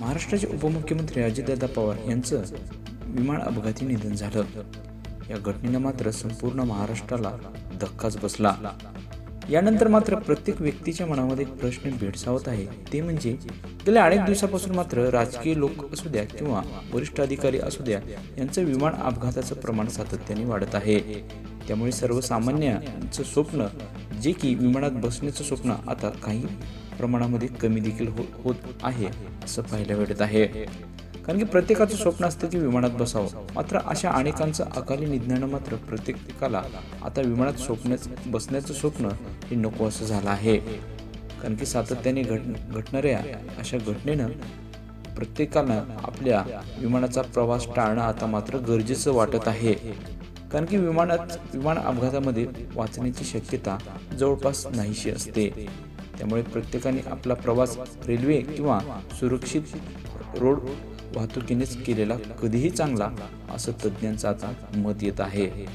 महाराष्ट्राचे उपमुख्यमंत्री अजितदादा पवार यांचं विमान अपघाती निधन झालं. या घटनेनं मात्र संपूर्ण महाराष्ट्राला धक्काच बसला. यानंतर मात्र प्रत्येक व्यक्तीच्या मनामध्ये एक प्रश्न भेडसावत आहे. ते म्हणजे गेल्या अनेक दिवसापासून मात्र राजकीय लोक असू द्या किंवा वरिष्ठ अधिकारी असू द्या यांचं विमान अपघाताचं प्रमाण सातत्याने वाढत आहे. त्यामुळे सर्वसामान्यांचं स्वप्न जे की विमानात बसण्याचं स्वप्न आता काही प्रमाणामध्ये कमी देखील हो होत आहे असं पाहायला भेटत आहे. कारण की प्रत्येकाचं स्वप्न असतं की विमानात बसावं. मात्र अशा अनेकांचं अकाली निधनानं मात्र प्रत्येकाला आता विमानात स्वप्नच बसण्याचं स्वप्न हे नको असं झालं आहे. कारण की सातत्याने घट घटणाऱ्या अशा घटनेनं प्रत्येकानं आपल्या विमानाचा प्रवास टाळणं आता मात्र गरजेचं वाटत आहे. कारण की विमानात विमान अपघातामध्ये वाचण्याची शक्यता जवळपास नाहीशी असते. त्यामुळे प्रत्येकाने आपला प्रवास रेल्वे किंवा सुरक्षित रोड वाहतुकीनेच केलेला कधीही चांगला असं तज्ज्ञांचं आता मत येत आहे.